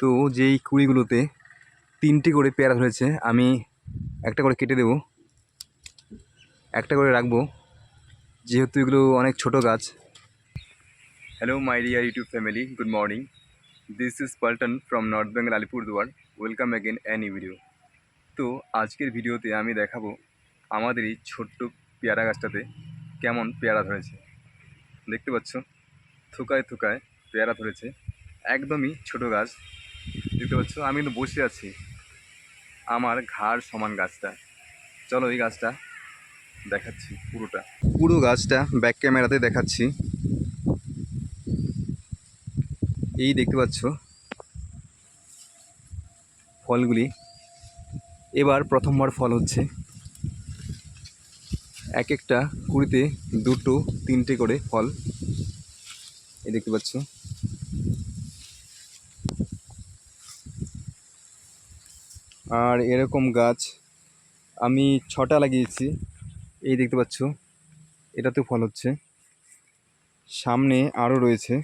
তো যেই কুড়িগুলোতে তিনটি করে পেয়ারা ধরেছে, আমি একটা করে কেটে দেব। একটা করে রাখব। যেহেতু এগুলো অনেক ছোট গাছ। Hello my dear YouTube family good morning this is Paltan from north Bengal Alipurduar welcome again any video তো আজকের ভিডিওতে আমি দেখাবো আমাদের এই ছোট্ট পেয়ারা গাছটাতে কেমন পেয়ারা ধরেছে। দেখতে পাচ্ছ? থুকায় থুকায় পেয়ারা ধরেছে। একদমই ছোট গাছ। দেখতে পাচ্ছ? আমি কিন্তু বসে আছি। আমার ঘাড় সমান গাছটা। চলো এই গাছটা দেখাচ্ছি পুরোটা। পুরো গাছটা ব্যাক ক্যামেরাতে দেখাচ্ছি। এই দেখতে পাচ্ছ? ফলগুলি। এবার প্রথমবার ফল হচ্ছে। এক একটা কুড়িতে দুটো, তিনটে করে ফল। এই দেখতে পাচ্ছ? আর এরকম গাছ আমি ছটা লাগিয়েছি। এই দেখতে পাচ্ছ, এটাতেও ফল হচ্ছে। সামনে আরও রয়েছে।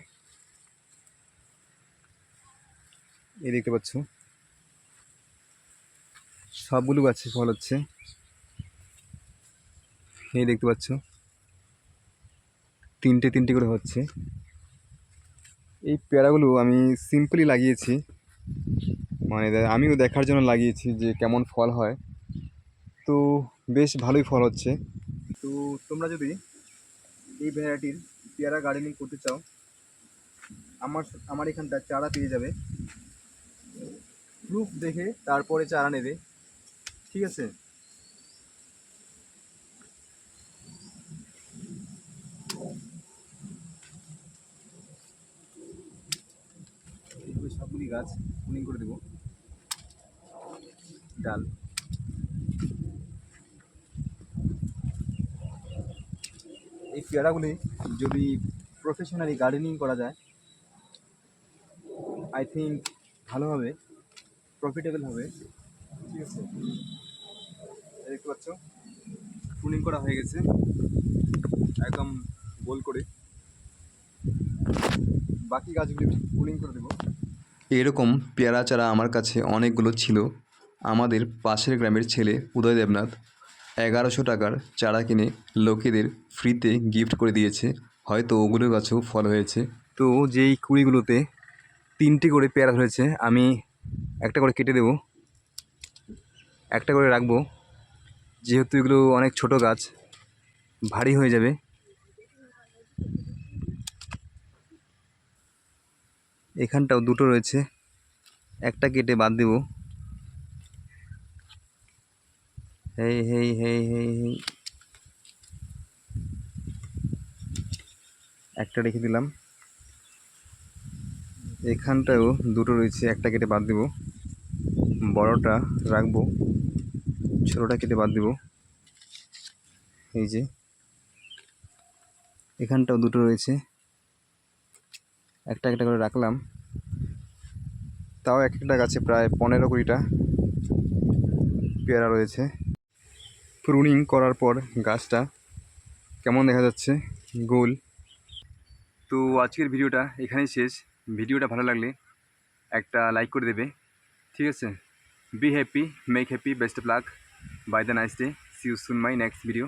এই দেখতে পাচ্ছ, সবগুলো গাছে ফল হচ্ছে। এই দেখতে পাচ্ছ, তিনটে তিনটে করে হচ্ছে। এই পেয়ারাগুলো আমি সিম্পলি লাগিয়েছি। মানে আমিও দেখার জন্য লাগিয়েছি যে কেমন ফল হয়। তো বেশ ভালোই ফল হচ্ছে। তো তোমরা যদি এই ভ্যারাইটির পেয়ারা গার্ডেনিং করতে চাও, আমার আমার এখানটা চারা পেয়ে যাবে। প্রুফ দেখে তারপরে চারা নেবে। ঠিক আছে? সবগুলি গাছ পুনিং করে দেবো। ডাল। এই পেয়ারাগুলি যদি প্রফেশনালি গার্ডেনিং করা যায় আই থিঙ্ক ভালো হবে প্রফিটেবল হবে। ঠিক আছে? দেখতে পাচ্ছ? পুনিং করা হয়ে গেছে। একদম গোল করে। বাকি গাছগুলি পুনিং করে দেবো। এরকম পেয়ারা চারা আমার কাছে অনেকগুলো ছিল। আমাদের পাশের গ্রামের ছেলে উদয় দেবনাথ এগারোশো টাকার চারা কিনে লোকেদের ফ্রিতে গিফট করে দিয়েছে। হয়তো ওগুলো গাছেও ফল হয়েছে। তো যেই কুড়িগুলোতে তিনটি করে পেয়ারা ধরেছে, আমি একটা করে কেটে দেব। একটা করে রাখব। যেহেতু এগুলো অনেক ছোট গাছ, ভারী হয়ে যাবে। এখানটাও দুটো রয়েছে। একটা কেটে বাদ দেব। হেই হেই হেই হেই হেই একটা রেখে দিলাম। এখানটাও দুটো রয়েছে, একটা কেটে বাদ দেব। বড়টা রাখব, ছোটোটা কেটে বাদ দেব। এই যে। এখানটাও দুটো রয়েছে। একটা একটা করে রাখলাম। তাও এক একটা গাছে প্রায় পনেরো কুড়িটা পেয়ারা রয়েছে। প্রুনিং করার পর গাছটা কেমন দেখা যাচ্ছে? গোল। তো আজকের ভিডিওটা এখানেই শেষ। ভিডিওটা ভালো লাগলে একটা লাইক করে দেবে। ঠিক আছে? Be happy make happy best of luck bye the nice day see you soon my next video